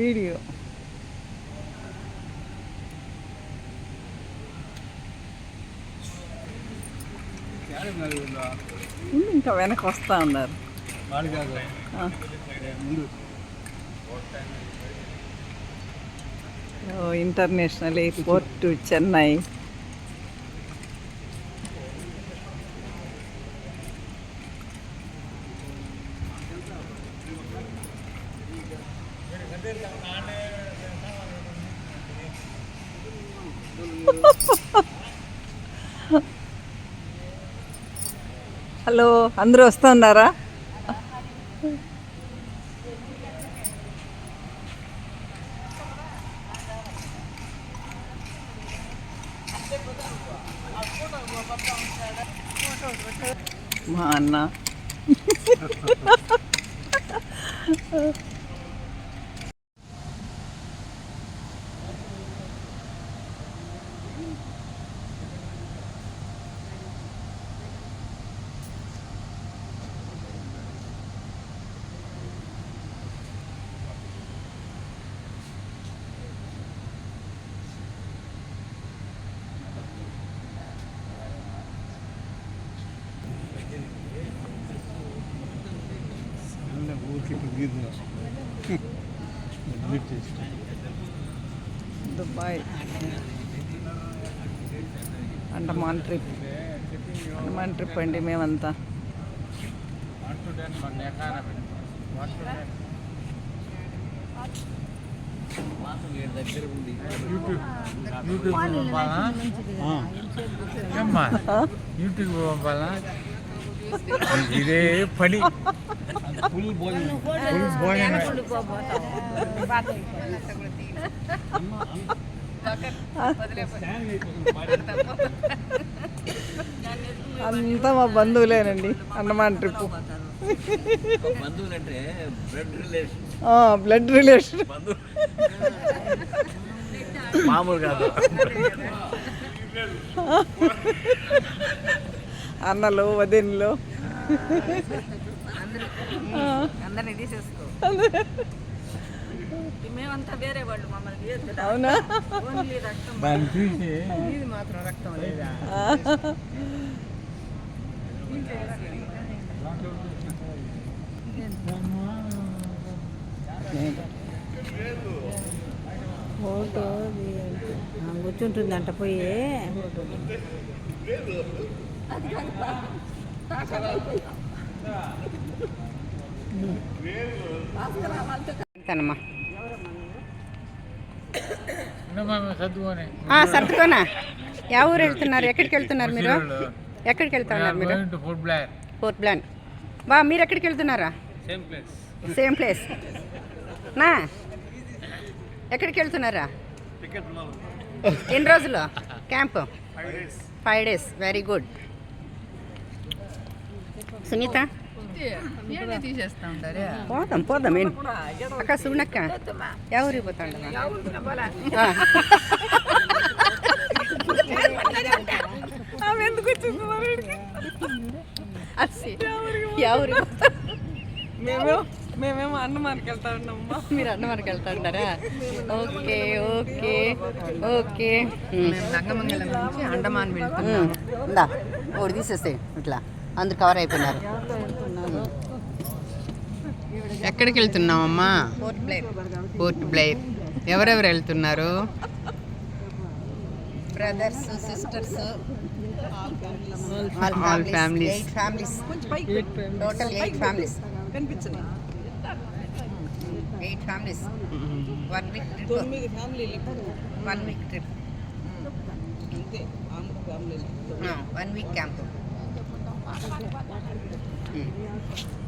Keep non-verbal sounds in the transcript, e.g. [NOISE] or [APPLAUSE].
Video. ఇంకా వెనక వస్తా ఉన్నారు ఇంటర్నేషనల్ ఎయిర్పోర్ట్ చెన్నై. హలో అందరూ వస్తున్నారా? మా అన్న. Dubai. Andaman trip. Andaman trip అండి మేమంతా. యూట్యూబ్. పంపాలా యూట్యూబ్ పంపాలా ఇదే పని. ఫుల్ భోజనం ఫుల్ భోజనం అంతా మా బంధువులేనండి Andaman trip. Blood relation blood relation బంధువు మామూలు కాదు. [LAUGHS] అన్నలు వదినలు. అందరినీ తీసేసుకో. మేమంతా వేరే వాళ్ళు మమ్మల్ని. అవునా? మాత్రం రక్తం లేదా. ఫోటో కూర్చుంటుందంట పోయి. తనమ్మా సర్దుకోనా? యా ఊరు వెళ్తున్నారు? ఎక్కడికి వెళ్తున్నారు మీరు? ఎక్కడికి వెళ్తా ఉన్నారు మీరు ఫోర్త్ ప్లాన్ బా మీరు ఎక్కడికి వెళ్తున్నారా? సేమ్ ప్లేస్ సేమ్ ప్లేస్ నా? ఎక్కడికి వెళ్తున్నారా? ఎన్ని రోజులు? Camp? Five days very good Sunitha తీసేస్తా ఉంటారే పోదాం పోదాం ఏం అక్క సునక్క ఎవరికి పోతాండ ఎందుకు వచ్చింది మరి ఈడికి? ఎవరికి మేమేమో మేమేమో అన్నమానికి వెళ్తా ఉన్నామమ్మా మీరు అన్నవరకు వెళ్తాంటారా ఓకే ఓకే ఓకే మేము రంగమంగళం నుంచి అండమాన్ వెళ్తున్నాం ఇందా ఒకటి తీసేస్తే ఇట్లా అందరు కవర్ అయిపోయినారు. ఎక్కడికి వెళ్తున్నామమ్మా పోర్ట్ బ్లైర్ ఎవరెవరు వెళ్తున్నారు? Brothers sisters All families. Eight families total eight families eight families one week trip తొమ్మిది ఫ్యామిలీలు one week trip one week camp 嗯。